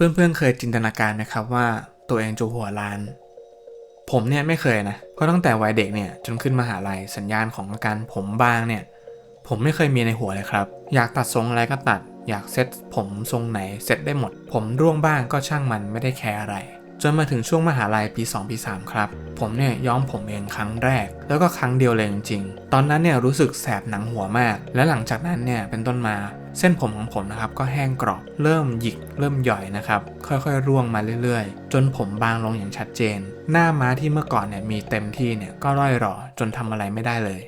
เพื่อนๆ เคยจินตนาการไหมครับว่าตัวเองจะหัวล้าน ผมเนี่ยไม่เคยนะ เพราะตั้งแต่วัยเด็กเนี่ยจนขึ้นมหาลัยสัญญาณของอาการผมบางเนี่ย ผมไม่เคยมีในหัวเลยครับ อยากตัดทรงอะไรก็ตัด อยากเซ็ตผมทรงไหนเซ็ตได้หมด ผมร่วงบ้างก็ช่างมันไม่ได้แคร์อะไร จนมาถึงช่วงมหาลัยปี 2 ปี 3 ครับ ผมเนี่ยย้อมผมเองครั้งแรก แล้วก็ครั้งเดียวเลยจริงๆ ตอนนั้นเนี่ยรู้สึกแสบหนังหัวมาก และหลังจากนั้นเนี่ยเป็นต้นมา เส้นผมของผมนะครับก็แห้งกรอบเริ่มหยิกเริ่มหย่อยนะครับค่อยๆ ร่วงมาเรื่อยๆ จนผมบางลงอย่างชัดเจน หน้าม้าที่เมื่อก่อนเนี่ยมีเต็มที่เนี่ยก็ร่อยหรอจนทำอะไรไม่ได้เลย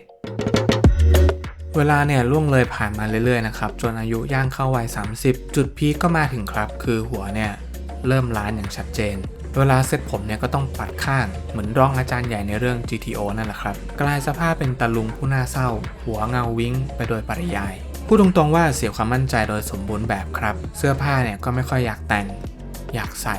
เวลาเนี่ยล่วงเลยผ่านมาเรื่อยๆนะครับจนอายุย่างเข้าวัย 30 จุดพีก็มาถึงครับ คือหัวเนี่ยเริ่มล้านอย่างชัดเจน เวลาเซ็ตผมเนี่ยก็ต้องปัดข้างเหมือนรองอาจารย์ใหญ่ในเรื่อง GTO นั่นแหละครับ กลายสภาพเป็นตะลุงผู้น่าเศร้า หัวเงาวิ้งไปโดยปริยาย พูดตรงๆว่าเสียความมั่นใจโดยสมบูรณ์แบบครับ เสื้อผ้าเนี่ยก็ไม่ค่อยอยากแต่ง อยากใส่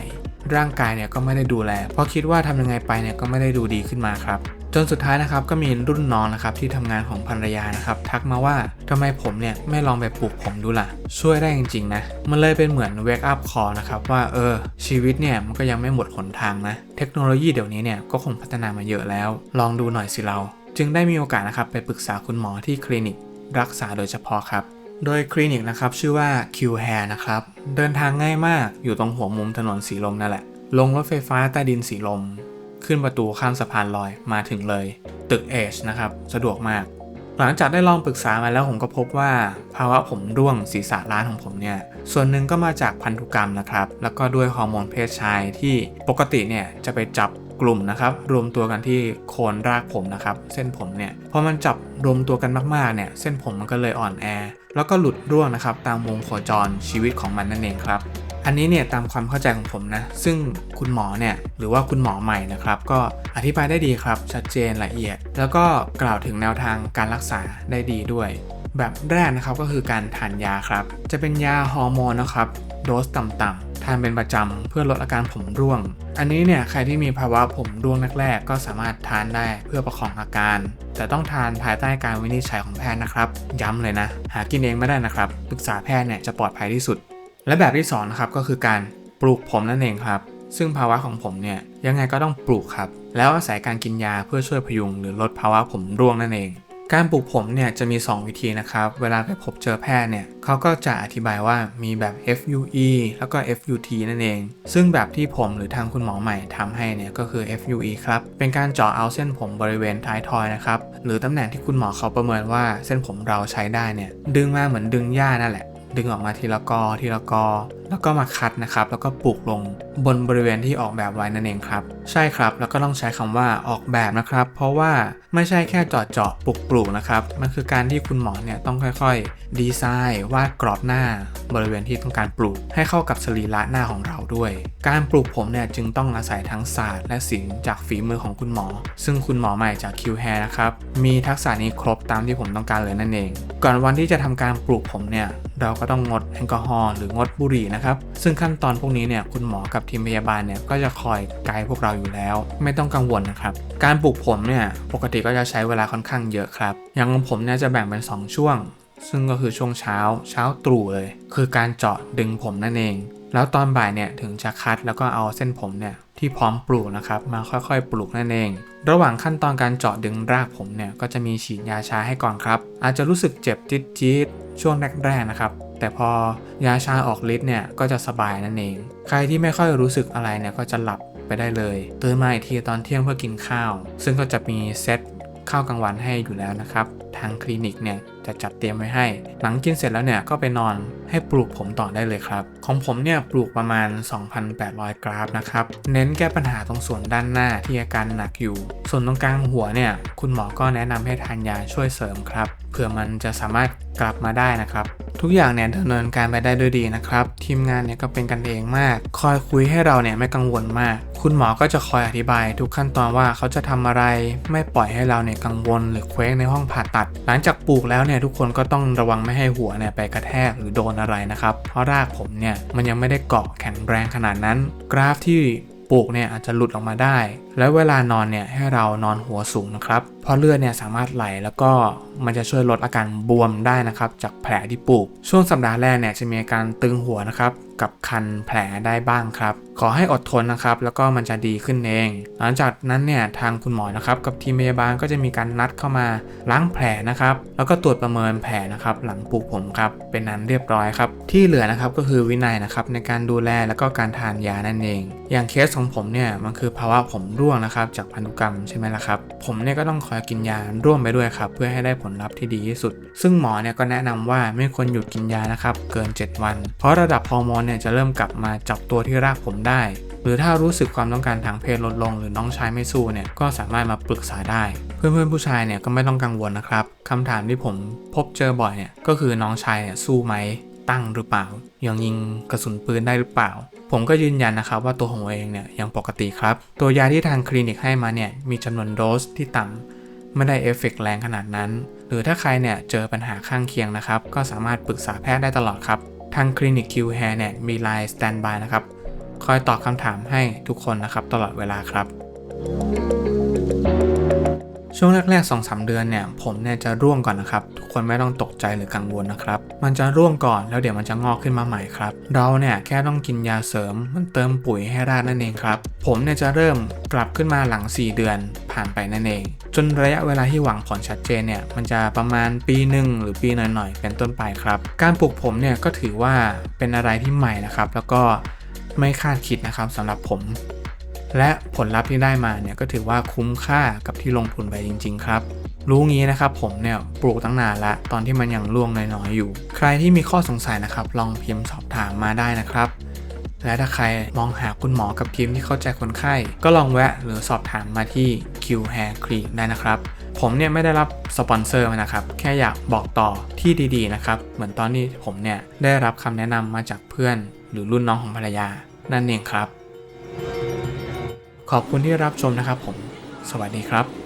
ร่างกายเนี่ยก็ไม่ได้ดูแล เพราะคิดว่าทำยังไงไปเนี่ยก็ไม่ได้ดูดีขึ้นมาครับ จนสุดท้ายนะครับก็มีรุ่นน้องนะครับที่ทำงานของภรรยานะครับทักมาว่าทำไมผมเนี่ยไม่ลองไปปลูกผมดูล่ะ ช่วยได้จริงๆนะ มันเลยเป็นเหมือนเวกอัพคอนะครับว่าเออชีวิตเนี่ยมันก็ยังไม่หมดหนทางนะ เทคโนโลยีเดี๋ยวนี้เนี่ยก็คงพัฒนามาเยอะแล้ว ลองดูหน่อยสิเรา จึงได้มีโอกาสนะครับไปปรึกษาคุณหมอที่คลินิก รักษาโดยเฉพาะครับ โดยคลินิกนะครับชื่อว่า Q Hair นะครับ เดินทางง่ายมากอยู่ตรงหัวมุมถนนสีลมนั่นแหละ ลงรถไฟฟ้าใต้ดินสีลม ขึ้นประตูข้ามสะพานลอยมาถึงเลย ตึกเอชนะครับ สะดวกมาก หลังจากได้ลองปรึกษามาแล้วผมก็พบว่า ภาวะผมร่วงศีรษะล้านของผมเนี่ย ส่วนหนึ่งก็มาจากพันธุกรรมนะครับ แล้วก็ด้วยฮอร์โมนเพศชายที่ปกติเนี่ยจะไปจับ กลุ่มนะครับ รวมตัวกันที่โคนรากผมนะครับ เส้นผมเนี่ยพอมันจับรวมตัวกันมากๆเนี่ย เส้นผมมันก็เลยอ่อนแอ แล้วก็หลุดร่วงนะครับ ตามวงโคจรชีวิตของมันนั่นเองครับอันนี้เนี่ยตามความเข้าใจของผมนะ ซึ่งคุณหมอเนี่ยหรือว่าคุณหมอใหม่นะครับ ก็อธิบายได้ดีครับ ชัดเจนละเอียด แล้วก็กล่าวถึงแนวทางการรักษาได้ดีด้วย แบบแรกนะครับก็คือการทานยาครับ จะเป็นยาฮอร์โมนนะครับ โดสต่ำๆ ทานเป็นประจำเพื่อลดอาการผมร่วง อันนี้เนี่ยใครที่มีภาวะผมร่วงแรกๆ ก็สามารถทานได้เพื่อประคองอาการ แต่ต้องทานภายใต้การวินิจฉัยของแพทย์นะครับ ย้ำเลยนะ หากินเองไม่ได้นะครับปรึกษาแพทย์เนี่ยจะปลอดภัยที่สุด และแบบที่2นะครับก็คือการปลูกผมนั่นเองครับ ซึ่งภาวะของผมเนี่ยยังไงก็ต้องปลูกครับแล้วอาศัยการกินยาเพื่อช่วยพยุงหรือลดภาวะผมร่วงนั่นเอง การปลูกผมเนี่ยจะมี 2 วิธีนะครับ เวลาไปพบเจอแพทย์เนี่ยเขาก็จะอธิบายว่ามีแบบ FUE แล้วก็ FUT นั่นเอง ซึ่งแบบที่ผมหรือทางคุณหมอใหม่ทำให้เนี่ยก็คือ FUE ครับ เป็นการเจาะเอาเส้นผมบริเวณท้ายทอยนะครับ หรือตำแหน่งที่คุณหมอเขาประเมินว่าเส้นผมเราใช้ได้เนี่ยดึงมาเหมือนดึงหญ้านั่นแหละ ดึงออกมาทีละกอทีละกอ แล้วก็มาคัดนะครับ แล้วก็ปลูกลงบนบริเวณที่ออกแบบไว้นั่นเองครับ ใช่ครับ แล้วก็ต้องใช้คำว่าออกแบบนะครับ เพราะว่าไม่ใช่แค่เจาะเจาะปลูกปลูกนะครับ มันคือการที่คุณหมอเนี่ยต้องค่อยๆ ดีไซน์ วาดกรอบหน้า บริเวณที่ต้องการปลูก ให้เข้ากับสรีระหน้าของเราด้วย การปลูกผมเนี่ยจึงต้องอาศัยทั้งศาสตร์และศิลป์จากฝีมือของคุณหมอ ซึ่งคุณหมอใหม่จาก Q Hair นะครับ มีทักษะนี้ครบตามที่ผมต้องการเลยนั่นเอง ก่อนวันที่จะทำการปลูกผมเนี่ย เราก็ต้องงดแอลกอฮอล์หรืองดบุหรี่นะครับ ซึ่งขั้นตอนพวกนี้เนี่ยคุณหมอกับทีมพยาบาลเนี่ยก็จะคอยไกด์พวกเราอยู่แล้ว ไม่ต้องกังวลนะครับ การปลูกผมเนี่ยปกติก็จะใช้เวลาค่อนข้างเยอะครับ อย่างของผมเนี่ยจะแบ่งเป็น 2 ช่วง ซึ่งก็คือช่วงเช้า เช้าตรู่เลย คือการเจาะดึงผมนั่นเอง แล้วตอนบ่ายเนี่ยถึงจะคัดแล้วก็เอาเส้นผมเนี่ยที่พร้อมปลูกนะครับมาค่อยๆ ปลูกนั่นเอง ระหว่างขั้นตอนการเจาะดึงรากผมเนี่ยก็จะมีฉีดยาชาให้ก่อนครับ อาจจะรู้สึกเจ็บจี๊ดๆช่วงแรกๆนะครับ แต่พอยาชาออกฤทธิ์เนี่ยก็จะสบายนั่นเอง ใครที่ไม่ค่อยรู้สึกอะไรเนี่ยก็จะหลับไปได้เลยตื่นมาอีกทีตอนเที่ยงเพื่อกินข้าว ซึ่งก็จะมีเซต ข้าวกลางวันให้อยู่แล้วนะครับ ทางคลินิกเนี่ยจะจัดเตรียมไว้ให้ หลังกินเสร็จแล้วเนี่ยก็ไปนอนให้ปลูกผมต่อได้เลยครับ ของผมเนี่ยปลูกประมาณ 2,800 กราฟนะครับ เน้นแก้ปัญหาตรงส่วนด้านหน้าที่อาการหนักอยู่ ส่วนตรงกลางหัวเนี่ยคุณหมอก็แนะนำให้ทานยาช่วยเสริมครับ เผื่อมันจะสามารถกลับมาได้นะครับ ทุกอย่างเนี่ยดำเนินการไปได้ด้วยดีนะครับทีมงานเนี่ยก็เป็นกันเองมาก คอยคุยให้เราเนี่ยไม่กังวลมาก คุณหมอก็จะคอยอธิบายทุกขั้นตอนว่าเขาจะทำอะไร ไม่ปล่อยให้เราเนี่ยกังวลหรือเคว้งในห้องผ่าตัด หลังจากปลูกแล้วเนี่ยทุกคนก็ต้องระวังไม่ให้หัวเนี่ยไปกระแทกหรือโดนอะไรนะครับเพราะรากผมเนี่ยมันยังไม่ได้เกาะแข็งแรงขนาดนั้น กราฟที่ปลูกเนี่ยอาจจะหลุดออกมาได้ แล้วเวลานอนเนี่ยให้เรานอนหัวสูงนะครับ เพราะเลือดเนี่ยสามารถไหลแล้วก็มันจะช่วยลดอาการบวมได้นะครับ จากแผลที่ปลูก ช่วงสัปดาห์แรกเนี่ยจะมีอาการตึงหัวนะครับ กับคันแผลได้บ้างครับ ขอให้อดทนนะครับ แล้วก็มันจะดีขึ้นเอง หลังจากนั้นเนี่ยทางคุณหมอนะครับ กับทีมพยาบาลก็จะมีการนัดเข้ามาล้างแผลนะครับ แล้วก็ตรวจประเมินแผลนะครับหลังปลูกผมครับเป็นนั้นเรียบร้อยครับที่เหลือนะครับก็คือวินัยนะครับในการดูแลแล้วก็การทานยานั่นเอง อย่างเคสของผมเนี่ยมันคือภาวะผมร่วงนะครับ จากพันธุกรรมใช่ไหมล่ะครับ ผมเนี่ยก็ต้องคอยกินยาร่วมไปด้วยครับ เพื่อให้ได้ผลลัพธ์ที่ดีที่สุด ซึ่งหมอเนี่ยก็แนะนำว่าไม่ควรหยุดกินยานะครับเกิน 7 วัน เพราะระดับฮอร์โมนเนี่ยจะเริ่มกลับมาจับตัวที่รากผมได้ หรือถ้ารู้สึกความต้องการทางเพศลดลง หรือน้องชายไม่สู้เนี่ยก็สามารถมาปรึกษาได้ เพื่อนๆผู้ชายเนี่ยก็ไม่ต้องกังวลนะครับคำถามที่ผมพบเจอบ่อยเนี่ยก็คือน้องชายเนี่ยสู้ไหมตั้งหรือเปล่ายังยิงกระสุนปืนได้หรือเปล่า ผมก็ยืนยันนะครับว่าตัวของผมเองเนี่ยยังปกติครับ ตัวยาที่ทางคลินิกให้มาเนี่ยมีจำนวนโดสที่ต่ำไม่ได้เอฟเฟกต์แรงขนาดนั้น หรือถ้าใครเนี่ยเจอปัญหาข้างเคียงนะครับ ก็สามารถปรึกษาแพทย์ได้ตลอดครับ ทางคลินิก Q Hair เนี่ยมีไลน์สแตนบายนะครับ คอยตอบคำถามให้ทุกคนนะครับตลอดเวลาครับ ช่วงแรกๆ2องสเดือนเนี่ยผมเนี่ยจะร่วงก่อนนะครับทุกคนไม่ต้องตกใจหรือกังวลนะครับ มันจะร่วงก่อนแล้วเดี๋ยวมันจะงอกขึ้นมาใหม่ครับ เราเนี่ยแค่ต้องกินยาเสริมมันเติมปุ๋ยให้รากนั่นเองครับ ผมเนี่ยจะเริ่มกลับขึ้นมาหลัง 4 เดือนผ่านไปนั่นเอง จนระยะเวลาที่หวังผลชัดเจนเนี่ยมันจะประมาณปีหนึ่งหรือปีหน่อยๆเป็นต้นไปครับ การปลูกผมเนี่ยก็ถือว่าเป็นอะไรที่ใหม่นะครับ แล้วก็ไม่คาดคิดนะครับสำหรับผม และผลลัพธ์ที่ได้มาเนี่ยก็ถือว่าคุ้มค่ากับที่ลงทุนไปจริง ๆ ครับ รู้งี้นะครับผมเนี่ยปลูกตั้งนานละตอนที่มันยังร่วงน้อยๆอยู่ ใครที่มีข้อสงสัยนะครับ ลองพิมพ์สอบถามมาได้นะครับ และถ้าใครมองหาคุณหมอกับทีมที่เข้าใจคนไข้ ก็ลองแวะหรือสอบถามมาที่ Q Hair Clinic ได้นะครับผมเนี่ยไม่ได้รับสปอนเซอร์มานะครับ แค่อยากบอกต่อที่ดีๆนะครับ เหมือนตอนนี้ผมเนี่ยได้รับคำแนะนำมาจากเพื่อน หรือรุ่นน้องของภรรยา นั่นเองครับ ขอบคุณที่รับชมนะครับผม สวัสดีครับ